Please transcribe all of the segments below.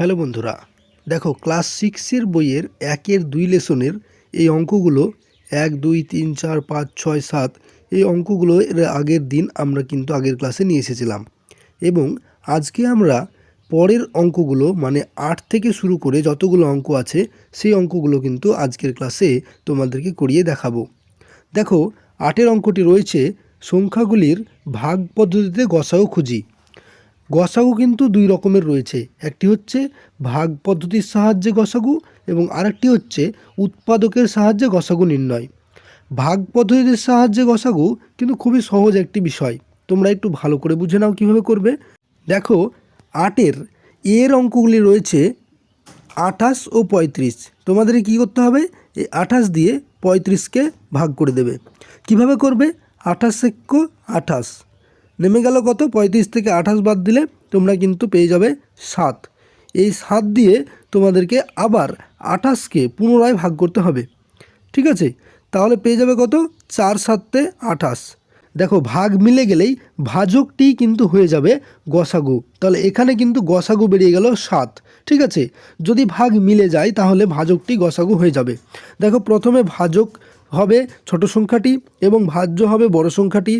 Hello বন্ধুরা, দেখো class সিক্সের বইয়ের একের দুই লেসনের এই অঙ্কগুলো এক, দুই, তিন, চার, পাঁচ, ছয়, সাত, এই অঙ্কগুলো এর আগের দিন আমরা কিন্তু আগের ক্লাসে নিয়ে এসেছিলাম। এবং আজকে আমরা পরের অঙ্কগুলো মানে আট থেকে শুরু করে যতগুলো অঙ্ক আছে, সেই অঙ্কগুলো কিন্তু আজকের ক্লাসে তোমাদেরকে করিয়ে দেখাবো। দেখো, আটের অঙ্কটি রয়েছে, সংখ্যাগুলির ভাগ পদ্ধতিতে গসাও খুঁজি। গসাগু কিন্তু দুই রকমের রয়েছে। একটি হচ্ছে ভাগ পদ্ধতির সাহায্যে গসাগু এবং আরেকটি হচ্ছে উৎপাদকের সাহায্যে গসাগু নির্ণয়। ভাগ পদ্ধতির সাহায্যে গসাগু কিন্তু খুবই সহজ একটি বিষয়। তোমরা একটু ভালো করে বুঝে নাও কীভাবে করবে। দেখো, আটের এর অঙ্কগুলি রয়েছে আঠাশ ও পঁয়ত্রিশ। তোমাদের কী করতে হবে? এই আঠাশ দিয়ে পঁয়ত্রিশকে ভাগ করে দেবে। কীভাবে করবে? আঠাশ এক্য আঠাশ। নেমে গেল কত? পঁয়ত্রিশ থেকে আঠাশ বাদ দিলে তোমরা কিন্তু পেয়ে যাবে সাত। এই সাত দিয়ে তোমাদেরকে আবার আঠাশকে পুনরায় ভাগ করতে হবে। ঠিক আছে? তাহলে পেয়ে যাবে কত? চার সাতে আঠাশ। দেখো, ভাগ মিলে গেলেই ভাজকটি কিন্তু হয়ে যাবে গসাগু। তাহলে এখানে কিন্তু গসাগু বেরিয়ে গেল সাত। ঠিক আছে? যদি ভাগ মিলে যায় তাহলে ভাজকটি গসাগু হয়ে যাবে। দেখো, প্রথমে ভাজক হবে ছোট সংখ্যাটি এবং ভাজ্য হবে বড় সংখ্যাটি।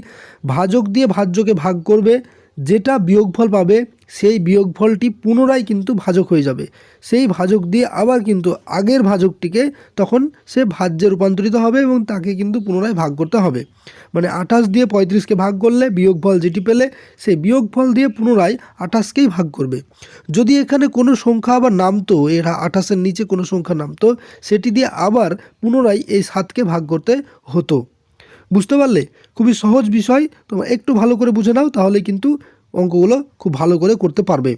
ভাজক দিয়ে ভাজ্যকে ভাগ করবে। যেটা বিয়োগফল পাবে, সেই বিয়োগফলটি পুনরায় কিন্তু ভাজক হয়ে যাবে। সেই ভাজক দিয়ে আবার কিন্তু আগের ভাজকটিকে তখন সে ভাজ্যে রূপান্তরিত হবে এবং তাকে কিন্তু পুনরায় ভাগ করতে হবে। মানে আঠাশ দিয়ে পঁয়ত্রিশকে ভাগ করলে বিয়োগফল যেটি পেলে, সেই বিয়োগফল দিয়ে পুনরায় আঠাশকেই ভাগ করবে। যদি এখানে কোনো সংখ্যা আবার নামতো, এর আঠাশের নিচে কোনো সংখ্যা নামতো, সেটি দিয়ে আবার পুনরায় এই সাতকে ভাগ করতে হতো। বুঝতে পারলে খুবই সহজ বিষয়। তোমরা একটু ভালো করে বুঝে নাও তাহলে কিন্তু অঙ্কগুলো খুব ভালো করে করতে পারবে।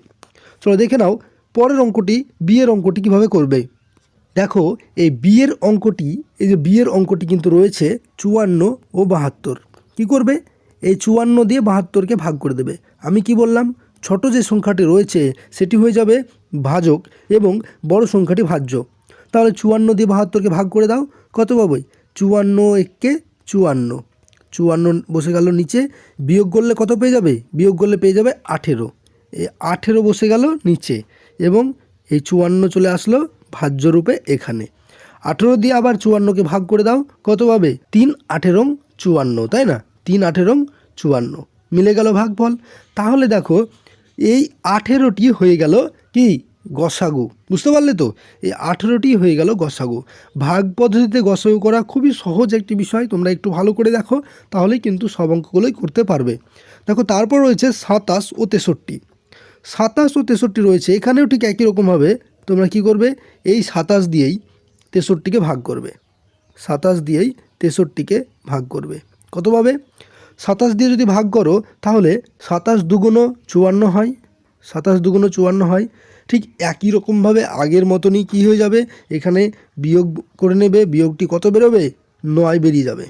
চলো দেখে নাও, পরের অঙ্কটি, বিয়ের অঙ্কটি কীভাবে করবে? দেখো, এই বিয়ের অঙ্কটি, এই যে বিয়ের অঙ্কটি কিন্তু রয়েছে চুয়ান্ন ও বাহাত্তর। কি করবে? এই চুয়ান্ন দিয়ে বাহাত্তরকে ভাগ করে দেবে। আমি কি বললাম? ছোট যে সংখ্যাটি রয়েছে, সেটি হয়ে যাবে ভাজক এবং বড় সংখ্যাটি ভাজ্য। তাহলে চুয়ান্ন দিয়ে বাহাত্তরকে ভাগ করে দাও। কত পাবে চুয়ান্ন একে চুয়ান্ন। চুয়ান্ন বসে গেল নিচে। বিয়োগ করলে কত পেয়ে যাবে? বিয়োগ করলে পেয়ে যাবে আঠেরো। এই আঠেরো বসে গেল নিচে এবং এই চুয়ান্ন চলে আসলো ভাজ্য রূপে এখানে। আঠেরো দিয়ে আবার চুয়ান্নকে ভাগ করে দাও, কত পাবে? তিন, আঠেরং, চুয়ান্ন, তাই না? তিন, আঠেরং, চুয়ান্ন। মিলে গেল ভাগ ভাগফল। তাহলে দেখো, এই আঠেরোটি হয়ে গেল কি? গসাগু। বুঝতে পারলে তো? এই আঠেরোটি হয়ে গেল গসাগু। ভাগ পদ্ধতিতে গসাগু করা খুবই সহজ একটি বিষয়। তোমরা একটু ভালো করে দেখো তাহলেই কিন্তু সব অঙ্কগুলোই করতে পারবে। দেখো, তারপর রয়েছে সাতাশ ও তেষট্টি। সাতাশ ও তেষট্টি রয়েছে, এখানেও ঠিক একই রকমভাবে তোমরা কি করবে? এই সাতাশ দিয়েই তেষট্টিকে ভাগ করবে। সাতাশ দিয়েই তেষট্টিকে ভাগ করবে। কত পাবে? সাতাশ দিয়ে যদি ভাগ করো, তাহলে সাতাশ দুগুণ চুয়ান্ন হয়। সাতাশ দুগুণ চুয়ান্ন হয়। ঠিক একই রকমভাবে আগের মতনই কী হয়ে যাবে? এখানে বিয়োগ করে নেবে, বিয়োগটি কত বেরোবে? নয় বেরিয়ে যাবে।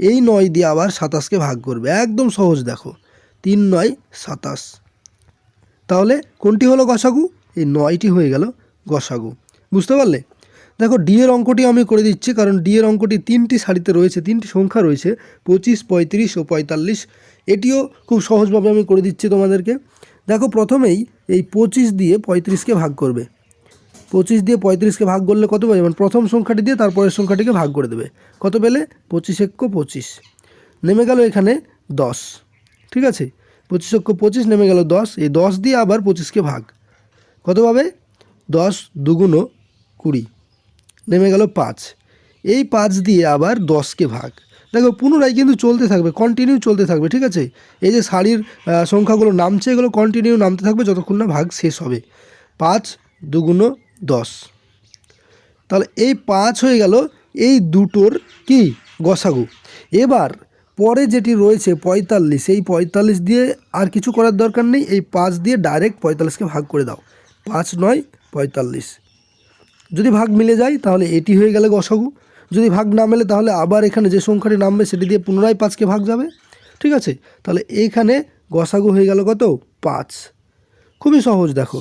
এই নয় দিয়ে আবার সাতাশকে ভাগ করবে। একদম সহজ দেখো। তিন নয়, সাতাশ। তাহলে কোনটি হলো গসাগু? এই নয়টি হয়ে গেল গসাগু। বুঝতে পারলে? দেখো ডি এর অঙ্কটি আমি করে দিচ্ছি, কারণ ডি এর অঙ্কটি তিনটি সারিতে রয়েছে, তিনটি সংখ্যা রয়েছে, পঁচিশ, পঁয়ত্রিশ ও পঁয়তাল্লিশ। এটিও খুব সহজভাবে আমি করে দিচ্ছি তোমাদেরকে। দেখো প্রথমেই এই পঁচিশ দিয়ে পঁয়ত্রিশকে ভাগ করবে। পঁচিশ দিয়ে পঁয়ত্রিশকে ভাগ করলে কত পাবে? মানে প্রথম সংখ্যাটি দিয়ে তারপরের সংখ্যাটিকে ভাগ করে দেবে। কত পেলে? পঁচিশ এক্য পঁচিশ। নেমে গেল এখানে দশ। ঠিক আছে? পঁচিশ অক্ষ পঁচিশ, নেমে গেল দশ। এই দশ দিয়ে আবার পঁচিশকে ভাগ। কত পাবে? দশ দুগুণ কুড়ি। নেমে গেল পাঁচ। এই পাঁচ দিয়ে আবার দশকে ভাগ। দেখো, পুনরায় কিন্তু চলতে থাকবে কন্টিনিউ চলতে থাকবে, ঠিক আছে? এই যে শাড়ির সংখ্যাগুলো নামছে, এগুলো কন্টিনিউ নামতে থাকবে যতক্ষণ না ভাগ শেষ হবে। পাঁচ দুগুণ দশ। তাহলে এই পাঁচ হয়ে গেল এই দুটোর কি? গসাগু। এবার পরে যেটি রয়েছে পঁয়তাল্লিশ, এই পঁয়তাল্লিশ দিয়ে আর কিছু করার দরকার নেই, এই পাঁচ দিয়ে ডাইরেক্ট পঁয়তাল্লিশকে ভাগ করে দাও। পাঁচ নয়, পঁয়তাল্লিশ। যদি ভাগ মিলে যায়, তাহলে এটি হয়ে গেলে গসাগু। যদি ভাগ না মেলে তাহলে আবার এখানে যে সংখ্যাটি নামবে সেটি দিয়ে পুনরায় পাঁচকে ভাগ যাবে। ঠিক আছে? তাহলে এইখানে গসাগু হয়ে গেল কত? পাঁচ। খুবই সহজ, দেখো।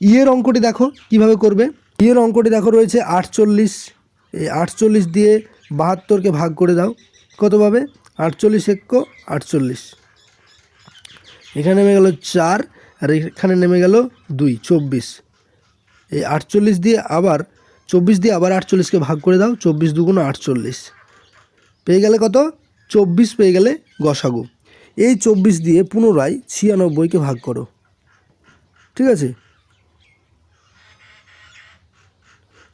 ইয়ের অঙ্কটি দেখো, কীভাবে করবে? ইয়ের অঙ্কটি দেখো, রয়েছে আটচল্লিশ। এই আটচল্লিশ দিয়ে বাহাত্তরকে ভাগ করে দাও। কত পাবে? আটচল্লিশ এক্য আটচল্লিশ। এখানে নেমে গেল চার, আর এখানে নেমে গেল দুই, চব্বিশ। এই আটচল্লিশ দিয়ে আবার চব্বিশ দিয়ে আবার আটচল্লিশকে ভাগ করে দাও, চব্বিশ দুগুণ আটচল্লিশ। পেয়ে গেলে কত? চব্বিশ পেয়ে গেলে গসাগু। এই চব্বিশ দিয়ে পুনরায় ছিয়ানব্বইকে ভাগ করো। ঠিক আছে?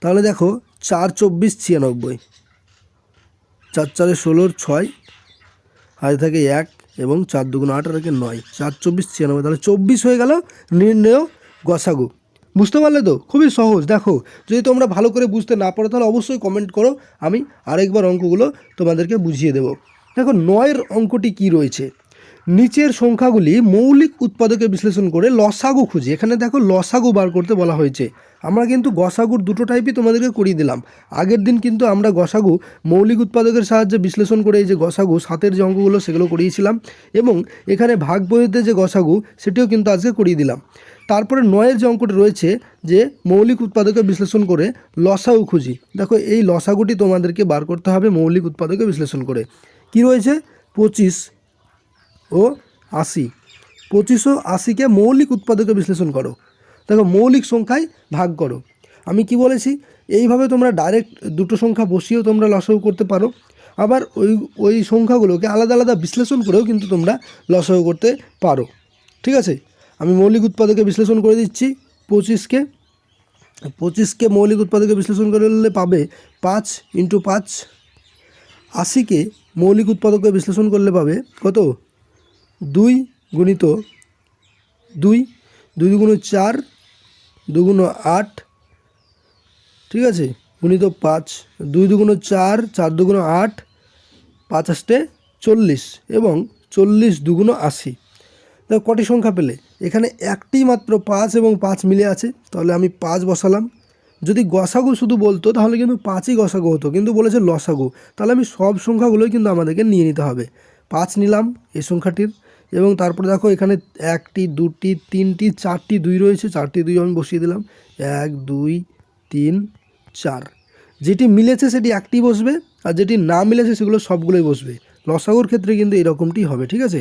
তাহলে দেখো, চার চব্বিশ ছিয়ানব্বই। চার চারে ষোলোর ছয় হাতে থাকে এক, এবং চার দুগুণ আট আর নয়। চার চব্বিশ ছিয়ানব্বই, তাহলে চব্বিশ হয়ে গেল নির্ণয় গসাগু। বুঝতে পারলে তো? খুবই সহজ। দেখো, যদি তোমরা ভালো করে বুঝতে না পারো, তাহলে অবশ্যই কমেন্ট করো। আমি আরেকবার অঙ্কগুলো তোমাদেরকে বুঝিয়ে দেবো। দেখো, নয়ের অঙ্কটি কি রয়েছে? নিচের সংখ্যাগুলি মৌলিক উৎপাদকে বিশ্লেষণ করে লসাগু খুঁজি। এখানে দেখো, লসাগু বার করতে বলা হয়েছে। আমরা কিন্তু গসাগুর দুটো টাইপই তোমাদেরকে করিয়ে দিলাম। আগের দিন কিন্তু আমরা গসাগু মৌলিক উৎপাদকের সাহায্যে বিশ্লেষণ করে এই যে গসাগু, সাতের যে অঙ্কগুলো, সেগুলো করিয়েছিলাম এবং এখানে ভাগ বইতে যে গসাগু, সেটিও কিন্তু আজকে করিয়ে দিলাম। তারপরে নয়ের যে অঙ্কটি রয়েছে যে মৌলিক উৎপাদকে বিশ্লেষণ করে লসাগু খুঁজি। দেখো, এই লসাগুটি তোমাদেরকে বার করতে হবে মৌলিক উৎপাদকে বিশ্লেষণ করে। কি রয়েছে? পঁচিশ ও আশি। পঁচিশ ও আশিকে মৌলিক উৎপাদকে বিশ্লেষণ করো। দেখো, মৌলিক সংখ্যায় ভাগ করো। আমি কি বলেছি? এইভাবে তোমরা ডাইরেক্ট দুটো সংখ্যা বসিয়েও তোমরা লসাগু করতে পারো। আবার ওই ওই সংখ্যাগুলোকে আলাদা আলাদা বিশ্লেষণ করেও কিন্তু তোমরা লসাগু করতে পারো। ঠিক আছে? আমি মৌলিক উৎপাদকে বিশ্লেষণ করে দিচ্ছি পঁচিশকে। পঁচিশকে মৌলিক উৎপাদকে বিশ্লেষণ করলে পাবে পাঁচ ইন্টু পাঁচ। আশিকে মৌলিক উৎপাদকে বিশ্লেষণ করলে পাবে কত? দুই গুণিত দুই। দুই দুগুণ চার দুগুণ আট। ঠিক আছে? গুণিত পাঁচ। দুই দুগুণ চার চার দুগুণ আট, পাঁচ আষ্টে চল্লিশ এবং চল্লিশ দুগুণ আশি। দেখো কটি সংখ্যা পেলে? এখানে একটি মাত্র পাঁচ এবং পাঁচ মিলে আছে, তাহলে আমি পাঁচ বসালাম। যদি গসাগু শুধু বলতো, তাহলে কিন্তু পাঁচই গসাগু হতো, কিন্তু বলেছে লসাগু। তাহলে আমি সব সংখ্যাগুলোই কিন্তু আমাদেরকে নিয়ে নিতে হবে। পাঁচ নিলাম এই সংখ্যাটির, এবং তারপরে দেখো এখানে একটি, দুটি, তিনটি, চারটি, দুই রয়েছে, চারটি, দুই আমি বসিয়ে দিলাম। এক, দুই, তিন, চার। যেটি মিলেছে সেটি একটি বসবে, আর যেটি না মিলেছে সেগুলো সবগুলোই বসবে। লসাগুর ক্ষেত্রে কিন্তু এরকমটি হবে, ঠিক আছে?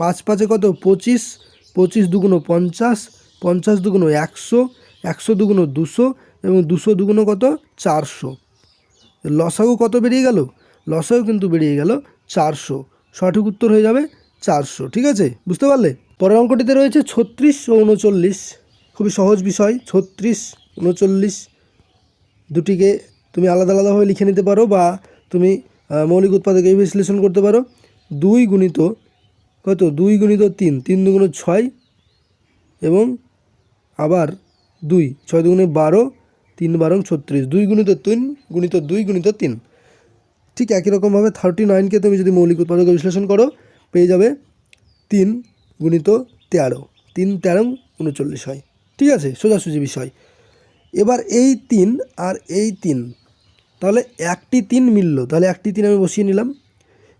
পাঁচ পাঁচে কত? পঁচিশ পঁচিশ দুগুণ পঞ্চাশ পঞ্চাশ দুগুণ একশো একশো দুগুণ দুশো এবং দুশো দুগুণ কত? চারশো। লসাগু কত বেরিয়ে গেল? লসাগু কিন্তু বেরিয়ে গেল চারশো। সঠিক উত্তর হয়ে যাবে চারশো, ঠিক আছে? বুঝতে পারলে? পরের অঙ্কটিতে রয়েছে ছত্রিশ ও উনচল্লিশ। খুবই সহজ বিষয়, ছত্রিশ, উনচল্লিশ। দুটিকে তুমি আলাদা আলাদাভাবে লিখে নিতে পারো বা তুমি মৌলিক উৎপাদক এই বিশ্লেষণ করতে পারো। দুই গুণিত কত? দুই গুণিত তিন। তিন দুগুণ ছয় এবং আবার দুই। ছয় দুগুণে বারো, তিন বারং ছত্রিশ। দুই গুণিত তিন গুণিত দুই গুণিত তিন। ঠিক একই রকমভাবে থার্টি নাইনকে তুমি যদি মৌলিক উৎপাদকে বিশ্লেষণ করো, পেয়ে যাবে তিন গুণিত তেরো। তিন তেরো উনচল্লিশ হয়। ঠিক আছে? সোজাসুজি বিষয়। এবার এই তিন আর এই তিন তাহলে একটি তিন মিলল। তাহলে একটি তিন আমি বসিয়ে নিলাম।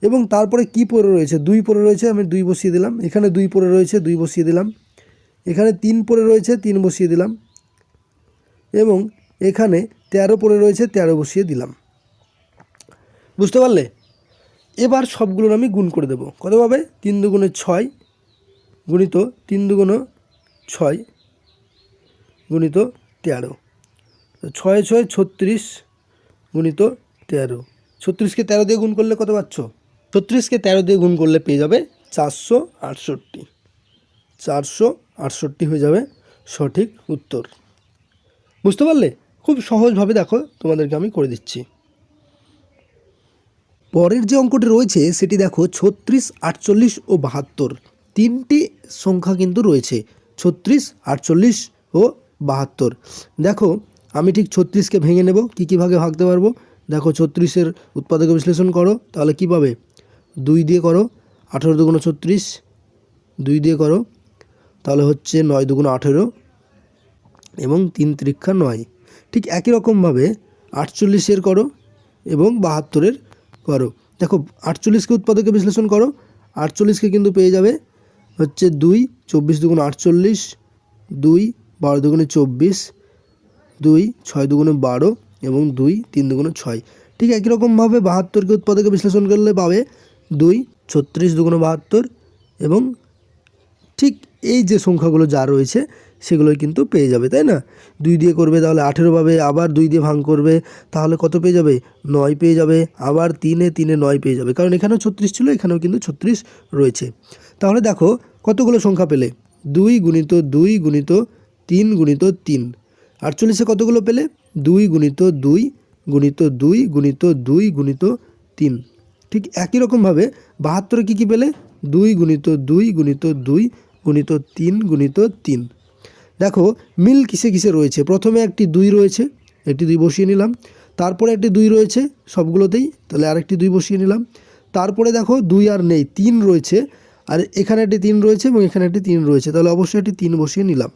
এবং তারপরে কি পরে রয়েছে? দুই পরে রয়েছে, আমি দুই বসিয়ে দিলাম। এখানে দুই পরে রয়েছে, দুই বসিয়ে দিলাম। এখানে তিন পরে রয়েছে, তিন বসিয়ে দিলাম। এবং এখানে তেরো পরে রয়েছে, তেরো বসিয়ে দিলাম। বুঝতে পারলে? এবার সবগুলোর আমি গুণ করে দেবো। কতভাবে তিন দুগুণে ছয় গুণিত তিন দুগুণ ছয় গুণিত তেরো। ছয় ছয়, ছত্রিশ গুণিত তেরো। ছত্রিশকে তেরো দিয়ে গুণ করলে কত পাচ্ছ? ছত্রিশকে তেরো দিয়ে গুণ করলে পেয়ে যাবে চারশো আটষট্টি। চারশো আটষট্টি হয়ে যাবে সঠিক উত্তর। বুঝতে পারলে? খুব সহজভাবে দেখো, তোমাদেরকে আমি করে দিচ্ছি। পরের যে অঙ্কটি রয়েছে, সেটি দেখো ছত্রিশ, আটচল্লিশ ও বাহাত্তর। তিনটি সংখ্যা কিন্তু রয়েছে, ছত্রিশ, আটচল্লিশ ও বাহাত্তর। দেখো আমি ঠিক ছত্রিশকে ভেঙে নেব, কী কী ভাগে ভাগতে পারব? দেখো ছত্রিশের উৎপাদক বিশ্লেষণ করো, তাহলে কী পাবে? দুই দিয়ে করো, আঠেরো দুগুণ ছত্রিশ, দুই দিয়ে করো, তাহলে হচ্ছে নয় দুগুণ আঠেরো এবং তিন ত্রিক্ষা নয়। ঠিক একই রকমভাবে আটচল্লিশের করো এবং বাহাত্তরের করো। দেখো আটচল্লিশকে উৎপাদকে বিশ্লেষণ করো, আটচল্লিশকে কিন্তু পেয়ে যাবে হচ্ছে দুই, চব্বিশ দুগুণ আটচল্লিশ, দুই, বারো দুগুণে চব্বিশ দুই, ছয় দুগুণে বারো এবং দুই, তিন দুগুণে ছয়। ঠিক একই রকমভাবে বাহাত্তরকে উৎপাদকে বিশ্লেষণ করলে পাবে দুই, ছত্রিশ দুগুণে বাহাত্তর এবং ঠিক এই যে সংখ্যাগুলো যা রয়েছে সেগুলোই কিন্তু পেয়ে যাবে, তাই না? দুই দিয়ে করবে তাহলে আঠেরো পাবে, আবার দুই দিয়ে ভাঙ করবে তাহলে কত পেয়ে যাবে? নয় পেয়ে যাবে, আবার তিনে তিনে নয় পেয়ে যাবে। কারণ এখানেও ছত্রিশ ছিল, এখানেও কিন্তু ছত্রিশ রয়েছে। তাহলে দেখো কতগুলো সংখ্যা পেলে? দুই গুণিত দুই গুণিত তিন গুণিত তিন। আটচল্লিশে কতগুলো পেলে? দুই গুণিত দুই গুণিত দুই গুণিত দুই গুণিত তিন। ঠিক একই রকমভাবে বাহাত্তরে কী কী পেলে? দুই গুণিত দুই গুণিত দুই গুণিত তিন গুণিত তিন। দেখো, মিল কিসে কিসে রয়েছে? প্রথমে একটি দুই রয়েছে, একটি দুই বসিয়ে নিলাম। তারপরে একটি দুই রয়েছে, সবগুলোতেই, তাহলে আরেকটি দুই বসিয়ে নিলাম। তারপরে দেখো, দুই আর নেই, তিন রয়েছে, আর এখানে একটি তিন রয়েছে এবং এখানে একটি তিন রয়েছে, তাহলে অবশ্যই একটি তিন বসিয়ে নিলাম।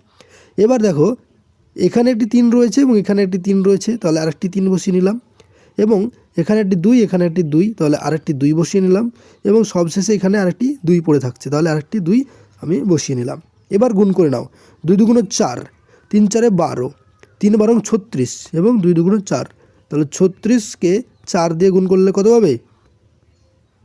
এবার দেখো এখানে একটি তিন রয়েছে এবং এখানে একটি তিন রয়েছে, তাহলে আরেকটি তিন বসিয়ে নিলাম। এবং এখানে একটি দুই, এখানে একটি দুই, তাহলে আরেকটি দুই বসিয়ে নিলাম। এবং সবশেষে এখানে আরেকটি দুই পড়ে থাকছে, তাহলে আরেকটি দুই আমি বসিয়ে নিলাম। এবার গুণ করে নাও। দুই দুগুণ চার, তিন চারে বারো, তিন বারং ছত্রিশ এবং দুই দুগুণ চার, তাহলে ছত্রিশকে চার দিয়ে গুণ করলে কত হবে?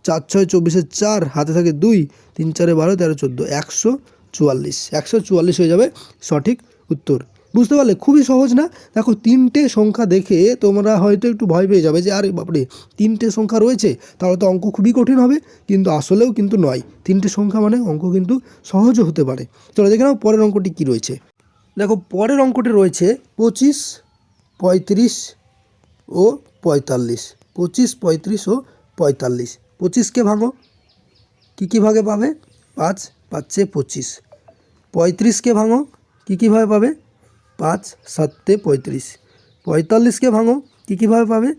চার ছয় চব্বিশে চার, হাতে থাকে দুই, তিন চারে বারো, তেরো চোদ্দ, একশো চুয়াল্লিশ। একশো চুয়াল্লিশ হয়ে যাবে সঠিক উত্তর। বুঝতে পারলে? খুবই সহজ না? দেখো, তিনটে সংখ্যা দেখে তোমরা হয়তো একটু ভয় পেয়ে যাবে যে, আরে বাপরে, তিনটে সংখ্যা রয়েছে, তাহলে তো অঙ্ক খুবই কঠিন হবে। কিন্তু আসলেও কিন্তু নয়। তিনটে সংখ্যা মানে অঙ্ক কিন্তু সহজও হতে পারে। চলো দেখে নাও পরের অঙ্কটি কী রয়েছে। দেখো, পরের অঙ্কটি রয়েছে পঁচিশ, পঁয়ত্রিশ ও পঁয়তাল্লিশ। পঁচিশ, পঁয়ত্রিশ ও পঁয়তাল্লিশ। পঁচিশকে ভাঙো। কী কী ভাগে পাবে? পাঁচ পাচ্ছে পঁচিশ। পঁয়ত্রিশকে ভাঙো। কী কীভাবে পাবে? পাঁচ, সাতে পঁয়ত্রিশ। পঁয়তাল্লিশকে ভাঙো, কী কীভাবে পাবে?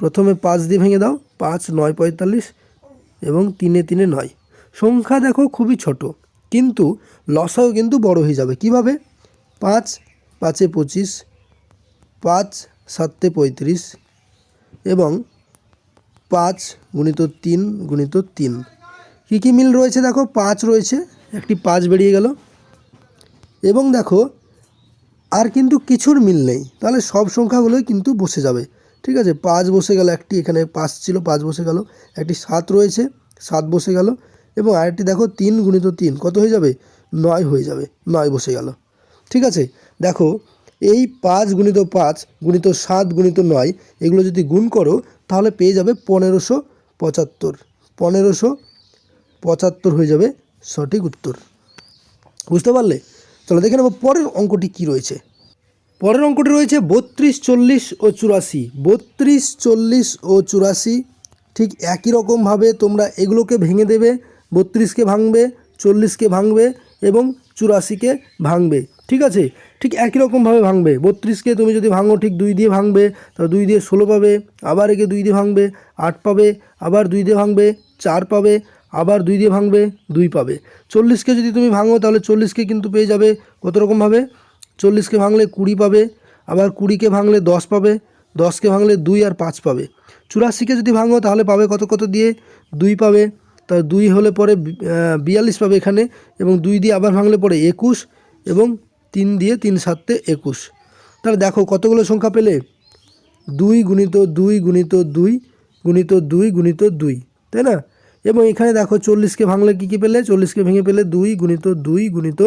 প্রথমে পাঁচ দিয়ে ভেঙে দাও, পাঁচ, নয়, পঁয়তাল্লিশ এবং তিনে তিনে, নয়। সংখ্যা দেখো খুবই ছোট, কিন্তু লসাও কিন্তু বড় হয়ে যাবে। কীভাবে? পাঁচ, পাঁচে পঁচিশ, পাঁচ, সাতে পঁয়ত্রিশ এবং পাঁচ গুণিত তিন গুণিত তিন। কী কী মিল রয়েছে দেখো? পাঁচ রয়েছে, একটি পাঁচ বেরিয়ে গেল। এবং দেখো আর কিন্তু কিছুর মিল নেই। তাহলে সব সংখ্যাগুলোই কিন্তু বসে যাবে। ঠিক আছে? পাঁচ বসে গেল একটি, এখানে পাঁচ ছিল, পাঁচ বসে গেল। একটি সাত রয়েছে, সাত বসে গেল। এবং আরেকটি দেখো, তিন গুণিত তিন, কত হয়ে যাবে? নয় হয়ে যাবে, নয় বসে গেল। ঠিক আছে? দেখো, এই পাঁচ গুণিত পাঁচ গুণিত সাত গুণিত নয়, এগুলো যদি গুণ করো, তাহলে পেয়ে যাবে পনেরোশো পঁচাত্তর। পনেরোশো পঁচাত্তর হয়ে যাবে সঠিক উত্তর। বুঝতে পারলে? চলো দেখে নেব পরের অঙ্কটি কি রয়েছে। পরের অঙ্কটি রয়েছে বত্রিশ, চল্লিশ ও চুরাশি। বত্রিশ, চল্লিশ ও চুরাশি ঠিক একই রকমভাবে তোমরা এগুলোকে ভেঙে দেবে। বত্রিশকে ভাঙবে, চল্লিশকে ভাঙবে এবং চুরাশিকে ভাঙবে। ঠিক আছে? ঠিক একই রকমভাবে ভাঙবে। বত্রিশকে তুমি যদি ভাঙো, ঠিক দুই দিয়ে ভাঙবে, তাহলে দুই দিয়ে ষোলো পাবে, আবার একে দুই দিয়ে ভাঙবে, আট পাবে, আবার দুই দিয়ে ভাঙবে, চার পাবে আবার দুই দিয়ে ভাঙবে, দুই পাবে। চল্লিশকে যদি তুমি ভাঙো, তাহলে চল্লিশকে কিন্তু পেয়ে যাবে। কত রকমভাবে? চল্লিশকে ভাঙলে কুড়ি পাবে, আবার কুড়িকে ভাঙলে দশ পাবে, দশকে ভাঙলে দুই আর পাঁচ পাবে। চুরাশিকে যদি ভাঙো, তাহলে পাবে কত কত দিয়ে? দুই পাবে। তা দুই হলে পরে বিয়াল্লিশ পাবে এখানে, এবং দুই দিয়ে আবার ভাঙলে পরে একুশ, এবং তিন দিয়ে তিন সাতে একুশ। তাহলে দেখো কতগুলো সংখ্যা পেলে? দুই গুণিত দুই গুণিত দুই গুণিত দুই গুণিত দুই, তাই না? এবং এখানে দেখো চল্লিশকে ভাঙলে কী কী পেলে? চল্লিশকে ভেঙে পেলে দুই গুণিত দুই গুণিত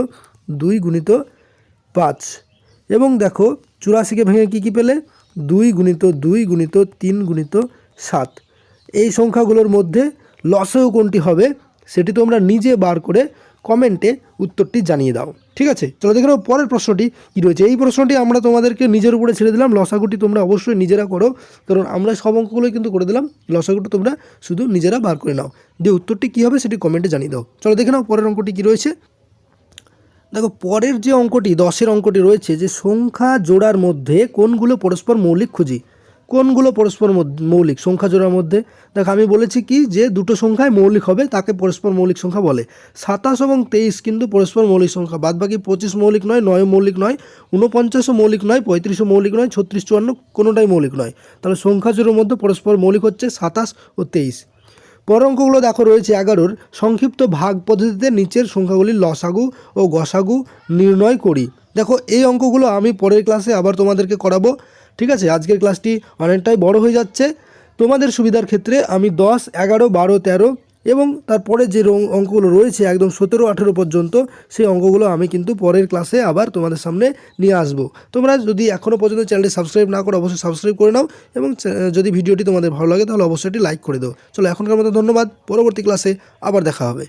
দুই গুণিত পাঁচ। এবং দেখো চুরাশিকে ভেঙে কী কী পেলে? দুই গুণিত দুই গুণিত তিন গুণিত সাত। এই সংখ্যাগুলোর মধ্যে লসেও কোনটি হবে? সেটি তোমরা নিজে বার করে কমেন্টে উত্তরটি জানিয়ে দাও। ঠিক আছে? চলো দেখে পরের প্রশ্নটি কী রয়েছে। এই প্রশ্নটি আমরা তোমাদেরকে নিজের উপরে ছেড়ে দিলাম। লসাগুটি তোমরা অবশ্যই নিজেরা করো। কারণ আমরা সব অঙ্কগুলোই কিন্তু করে দিলাম। লসাগুটি তোমরা শুধু নিজেরা বার করে নাও। দিয়ে উত্তরটি কী হবে সেটি কমেন্টে জানিয়ে দাও। চলো দেখে নাও পরের অঙ্কটি কী রয়েছে। দেখো, পরের যে অঙ্কটি, দশের অঙ্কটি রয়েছে যে সংখ্যা জোড়ার মধ্যে কোনগুলো পরস্পর মৌলিক খুঁজি? কোনগুলো পরস্পর মৌলিক? সংখ্যা জোড়ার মধ্যে। দেখো, আমি বলেছি কি, যে দুটো সংখ্যায় মৌলিক হবে, তাকে পরস্পর মৌলিক সংখ্যা বলে। সাতাশ এবং তেইশ কিন্তু পরস্পর মৌলিক সংখ্যা। বাদ বাকি পঁচিশ মৌলিক নয় নয় মৌলিক নয়, ঊনপঞ্চাশও মৌলিক নয়, পঁয়ত্রিশও মৌলিক নয়, ছত্রিশ চুয়ান্ন কোনোটাই মৌলিক নয়। তাহলে সংখ্যা জোড়ার মধ্যে পরস্পর মৌলিক হচ্ছে সাতাশ ও তেইশ। পর অঙ্কগুলো দেখো, রয়েছে এগারোর। সংক্ষিপ্ত ভাগ পদ্ধতিতে নিচের সংখ্যাগুলি লসাগু ও গসাগু নির্ণয় করি। দেখো, এই অঙ্কগুলো আমি পরের ক্লাসে আবার তোমাদেরকে করাবো। ঠিক আছে? আজকের ক্লাসটি অনেকটাই বড় হয়ে যাচ্ছে। তোমাদের সুবিধার ক্ষেত্রে আমি দশ, এগারো, বারো, তেরো এবং তারপরে যে অঙ্কগুলো রয়েছে, একদম সতেরো, আঠেরো পর্যন্ত, সেই অঙ্কগুলো আমি কিন্তু পরের ক্লাসে আবার তোমাদের সামনে নিয়ে আসব। তোমরা যদি এখনও পর্যন্ত চ্যানেলটি সাবস্ক্রাইব না করো অবশ্যই সাবস্ক্রাইব করে নাও এবং যদি ভিডিওটি তোমাদের ভালো লাগে তাহলে অবশ্যই লাইক করে দাও। চলো, এখনকার মতো ধন্যবাদ। পরবর্তী ক্লাসে আবার দেখা হবে।